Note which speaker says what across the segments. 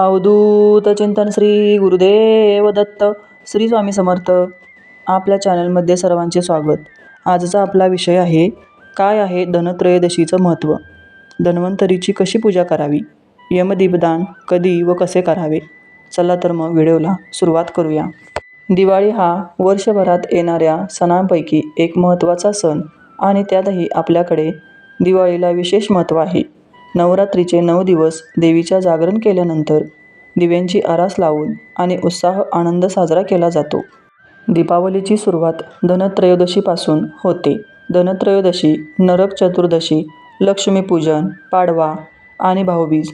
Speaker 1: अवधूत चिंतन श्री गुरुदेव दत्त श्री स्वामी समर्थ. आपल्या चॅनलमध्ये सर्वांचे स्वागत. आजचा आपला विषय आहे काय आहे धनत्रयोदशीचं महत्त्व? धन्वंतरीची कशी पूजा करावी? यमदीपदान कधी व कसे करावे? चला तर मग व्हिडिओला सुरुवात करूया. दिवाळी हा वर्षभरात येणाऱ्या सणांपैकी एक महत्त्वाचा सण आणि त्यातही आपल्याकडे दिवाळीला विशेष महत्त्व आहे. नवरात्रीचे नऊ दिवस देवीच्या जागरण केल्यानंतर दिव्यांची आरास लावून आणि उत्साह आनंद साजरा केला जातो. दीपावलीची सुरुवात धनत्रयोदशीपासून होते. धनत्रयोदशी नरक चतुर्दशी लक्ष्मीपूजन पाडवा आणि भाऊबीज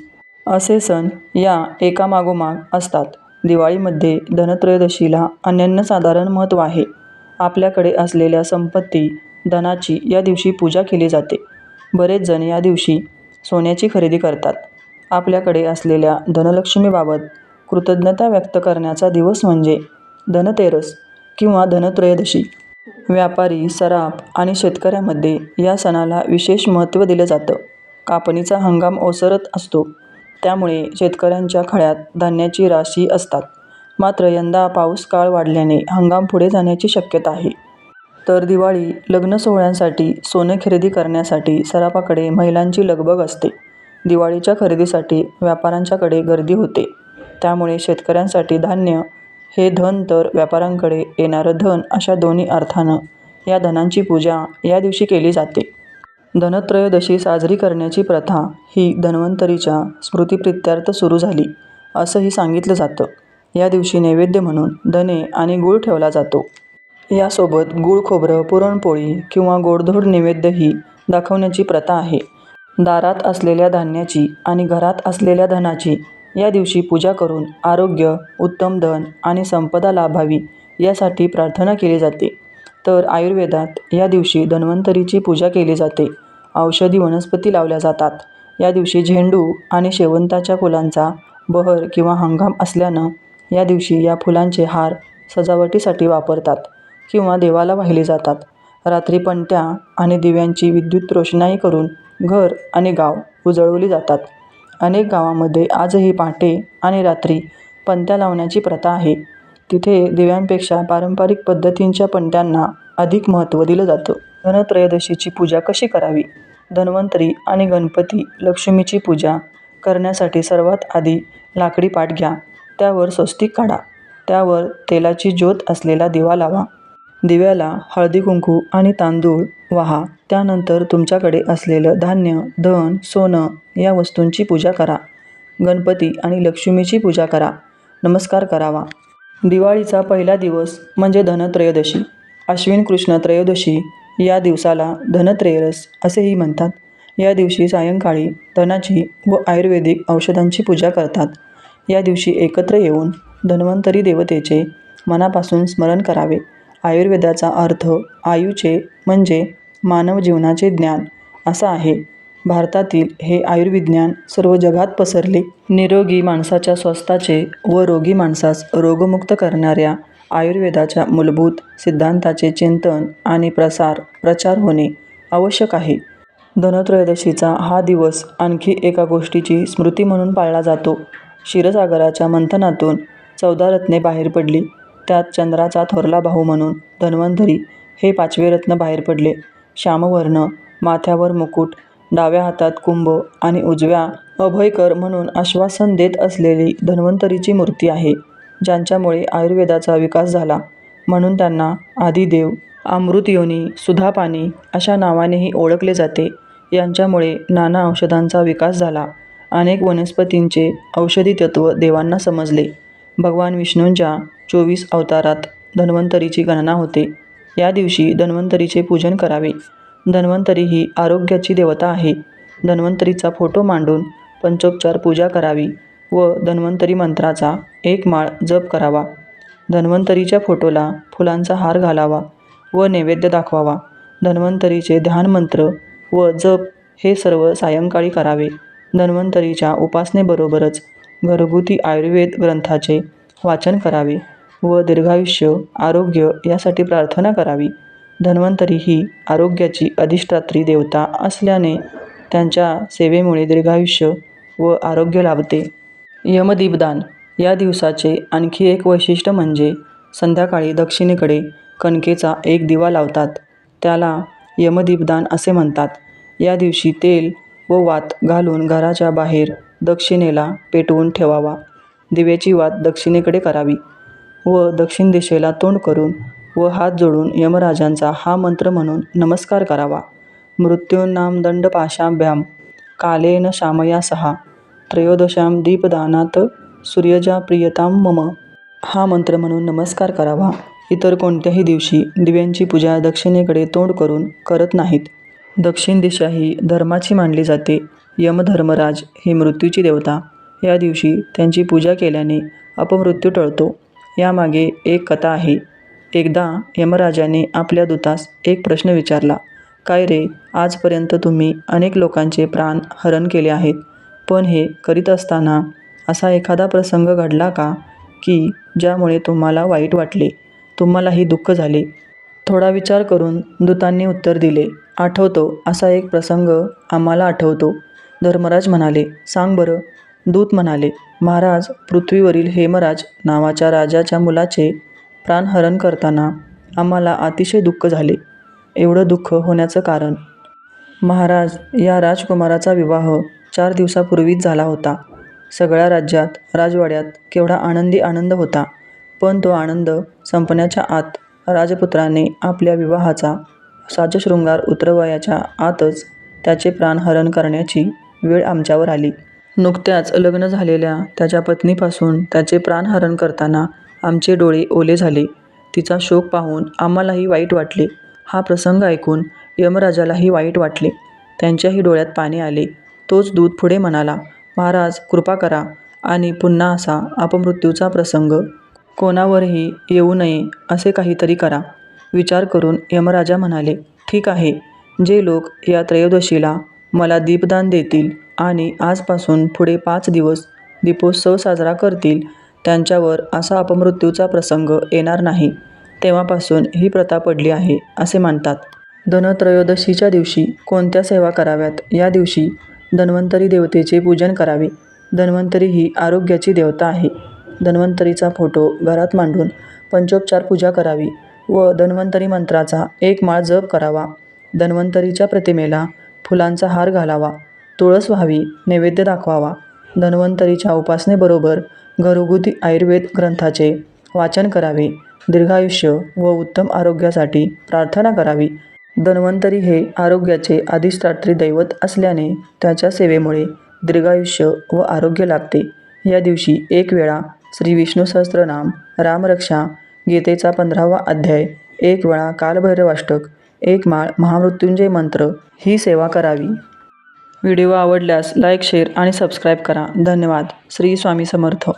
Speaker 1: असे सण या एकामागोमाग असतात. दिवाळीमध्ये धनत्रयोदशीला अनन्यसाधारण महत्त्व आहे. आपल्याकडे असलेल्या संपत्ती धनाची या दिवशी पूजा केली जाते. बरेच जण या दिवशी सोन्याची खरेदी करतात. आपल्याकडे असलेल्या धनलक्ष्मीबाबत कृतज्ञता व्यक्त करण्याचा दिवस म्हणजे धनतेरस किंवा धनत्रयोदशी. व्यापारी सराफ आणि शेतकऱ्यामध्ये या सणाला विशेष महत्त्व दिलं जातं. कापणीचा हंगाम ओसरत असतो. त्यामुळे शेतकऱ्यांच्या खळ्यात धान्याची राशी असतात. मात्र यंदा पाऊस काळ वाढल्याने हंगाम पुढे जाण्याची शक्यता आहे. तर दिवाळी लग्न सोहळ्यांसाठी सोने खरेदी करण्यासाठी सराफाकडे महिलांची लगबग असते. दिवाळीच्या खरेदीसाठी व्यापाऱ्यांच्याकडे गर्दी होते. त्यामुळे शेतकऱ्यांसाठी धान्य हे धन तर व्यापाऱ्यांकडे येणारं धन अशा दोन्ही अर्थानं या धनांची पूजा या दिवशी केली जाते. धनत्रयोदशी साजरी करण्याची प्रथा ही धन्वंतरीच्या स्मृतिप्रित्यर्थ सुरू झाली असंही सांगितलं जातं. या दिवशी नैवेद्य म्हणून धने आणि गूळ ठेवला जातो. यासोबत गूळ खोबरं पुरणपोळी किंवा गोडधोड नैवेद्यही दाखवण्याची प्रथा आहे. दारात असलेल्या धान्याची आणि घरात असलेल्या धनाची या दिवशी पूजा करून आरोग्य उत्तम धन आणि संपदा लाभावी यासाठी प्रार्थना केली जाते. तर आयुर्वेदात या दिवशी धन्वंतरीची पूजा केली जाते. औषधी वनस्पती लावल्या जातात. या दिवशी झेंडू आणि शेवंताच्या फुलांचा बहर किंवा हंगाम असल्यानं या दिवशी या फुलांचे हार सजावटीसाठी वापरतात. किंवा देवाला वाहिली जातात. रात्री पणत्या आणि दिव्यांची विद्युत रोषणाई करून घर आणि गाव उजळवली जातात. अनेक गावामध्ये आजही पहाटे आणि रात्री पणत्या लावण्याची प्रथा आहे. तिथे दिव्यांपेक्षा पारंपरिक पद्धतींच्या पणत्यांना अधिक महत्त्व दिलं जातं. धनत्रयोदशीची पूजा कशी करावी? धन्वंतरी आणि गणपती लक्ष्मीची पूजा करण्यासाठी सर्वात आधी लाकडी पाट घ्या. त्यावर स्वस्तिक काढा. त्यावर तेलाची ज्योत असलेला दिवा लावा. दिव्याला हळदी कुंकू आणि तांदूळ वाहा. त्यानंतर तुमच्याकडे असलेलं धान्य धन सोनं या वस्तूंची पूजा करा. गणपती आणि लक्ष्मीची पूजा करा. नमस्कार करावा. दिवाळीचा पहिला दिवस म्हणजे धनत्रयोदशी. अश्विन कृष्ण त्रयोदशी या दिवसाला धनत्रयोदस असेही म्हणतात. या दिवशी सायंकाळी धनाची व आयुर्वेदिक औषधांची पूजा करतात. या दिवशी एकत्र येऊन धन्वंतरी देवतेचे मनापासून स्मरण करावे. आयुर्वेदाचा अर्थ आयुचे म्हणजे मानव जीवनाचे ज्ञान असा आहे. भारतातील हे आयुर्विज्ञान सर्व जगात पसरले. निरोगी माणसाच्या स्वस्थाचे व रोगी माणसास रोगमुक्त करणाऱ्या आयुर्वेदाच्या मूलभूत सिद्धांताचे चिंतन आणि प्रसार प्रचार होणे आवश्यक आहे. धनत्रयोदशीचा हा दिवस आणखी एका गोष्टीची स्मृती म्हणून पाळला जातो. क्षीरसागराच्या मंथनातून चौदा रत्ने बाहेर पडली. त्यात चंद्राचा थोरला भाऊ म्हणून धन्वंतरी हे पाचवे रत्न बाहेर पडले. श्यामवर्ण माथ्यावर मुकुट डाव्या हातात कुंभ आणि उजव्या अभयकर म्हणून आश्वासन देत असलेली धन्वंतरीची मूर्ती आहे ज्यांच्यामुळे आयुर्वेदाचा विकास झाला. म्हणून त्यांना आदिदेव अमृतयोनी सुधापानी अशा नावानेही ओळखले जाते. यांच्यामुळे नाना औषधांचा विकास झाला. अनेक वनस्पतींचे औषधी तत्त्व देवांना समजले. भगवान विष्णूंच्या चोवीस अवतारात धन्वंतरीची गणना होते. या दिवशी धन्वंतरीचे पूजन करावे. धन्वंतरी ही आरोग्याची देवता आहे. धन्वंतरीचा फोटो मांडून पंचोपचार पूजा करावी व धन्वंतरी मंत्राचा एक माळ जप करावा. धन्वंतरीच्या फोटोला फुलांचा हार घालावा व नैवेद्य दाखवावा. धन्वंतरीचे ध्यानमंत्र व जप हे सर्व सायंकाळी करावे. धन्वंतरीच्या उपासनेबरोबरच घरगुती आयुर्वेद ग्रंथाचे वाचन करावे. व दीर्घायुष्य आरोग्य यासाठी प्रार्थना करावी. धन्वंतरी ही आरोग्याची अधिष्ठात्री देवता असल्याने त्यांच्या सेवेमुळे दीर्घायुष्य व आरोग्य लाभते. यमदीपदान या दिवसाचे आणखी एक वैशिष्ट्य म्हणजे संध्याकाळी दक्षिणेकडे कणकेचा एक दिवा लावतात. त्याला यमदीपदान असे म्हणतात. या दिवशी तेल व वात घालून घराच्या बाहेर दक्षिणेला पेटवून ठेवावा. दिव्याची वात दक्षिणेकडे करावी. व दक्षिण दिशेला तोंड करून व हात जोडून यमराजांचा हा मंत्र म्हणून नमस्कार करावा. मृत्यूंनाम दंडपाशाभ्याम कालेन शामया सहा त्रयोदशाम दीपदानात सूर्यजा प्रियताम मम. हा मंत्र म्हणून नमस्कार करावा. इतर कोणत्याही दिवशी दिव्यांची पूजा दक्षिणेकडे तोंड करून करत नाहीत. दक्षिण दिशा ही धर्माची मानली जाते. यमधर्मराज ही मृत्यूची देवता. या दिवशी त्यांची पूजा केल्याने अपमृत्यू टळतो. यामागे एक कथा आहे. एकदा यमराजाने आपल्या दूतास एक प्रश्न विचारला काय रे आजपर्यंत तुम्ही अनेक लोकांचे प्राण हरण केले आहेत पण हे करीत असताना असा एखादा प्रसंग घडला का की ज्यामुळे तुम्हाला वाईट वाटले तुम्हालाही दुःख झाले थोडा विचार करून दूतांनी उत्तर दिले आठवतो असा एक प्रसंग आम्हाला आठवतो धर्मराज म्हणाले सांग बरं दूत म्हणाले महाराज पृथ्वीवरील हेमराज नावाच्या राजाच्या मुलाचे प्राणहरण करताना आम्हाला अतिशय दुःख झाले. एवढं दुःख होण्याचं कारण. महाराज या राजकुमाराचा विवाह चार दिवसापूर्वीच झाला होता. सगळ्या राज्यात राजवाड्यात केवढा आनंदी आनंद होता. पण तो आनंद संपण्याच्या आत राजपुत्राने आपल्या विवाहाचा साजशृंगार उतरवयाच्या आतच त्याचे प्राणहरण करण्याची वेळ आमच्यावर आली. नुकत्याच लग्न झालेल्या त्याच्या पत्नीपासून त्याचे प्राणहरण करताना आमचे डोळे ओले झाले. तिचा शोक पाहून आम्हालाही वाईट वाटले. हा प्रसंग ऐकून यमराजालाही वाईट वाटले. त्यांच्याही डोळ्यात पाणी आले. तोच दूत पुढे म्हणाला महाराज कृपा करा आणि पुन्हा असा अपमृत्यूचा प्रसंग. कोणावरही येऊ नये असे काहीतरी करा. विचार करून यमराजा म्हणाले ठीक आहे. जे लोक या त्रयोदशीला मला दीपदान देतील आणि आजपासून पुढे पाच दिवस दीपोत्सव साजरा करतील त्यांच्यावर असा अपमृत्यूचा प्रसंग येणार नाही. तेव्हापासून ही प्रथा पडली आहे असे मानतात. धनत्रयोदशीच्या दिवशी कोणत्या सेवा कराव्यात? या दिवशी धन्वंतरी देवतेचे पूजन करावे. धन्वंतरी ही आरोग्याची देवता आहे. धन्वंतरीचा फोटो घरात मांडून पंचोपचार पूजा करावी व धन्वंतरी मंत्राचा एक माळ जप करावा. धन्वंतरीच्या प्रतिमेला फुलांचा हार घालावा. तुळस व्हावी नैवेद्य दाखवावा. धन्वंतरीच्या उपासनेबरोबर घरगुती आयुर्वेद ग्रंथाचे वाचन करावे. दीर्घायुष्य व उत्तम आरोग्यासाठी प्रार्थना करावी. धन्वंतरी हे आरोग्याचे अधिष्ठात्री दैवत असल्याने त्याच्या सेवेमुळे दीर्घायुष्य व आरोग्य लाभते. या दिवशी एक वेळा श्री विष्णू सहस्त्रनाम रामरक्षा गीतेचा पंधरावा अध्याय एक वेळा कालभैरवाष्टक एक माळ महामृत्युंजय मंत्र ही सेवा करावी. व्हिडिओ आवडल्यास लाईक शेअर आणि सबस्क्राईब करा. धन्यवाद. श्री स्वामी समर्थ.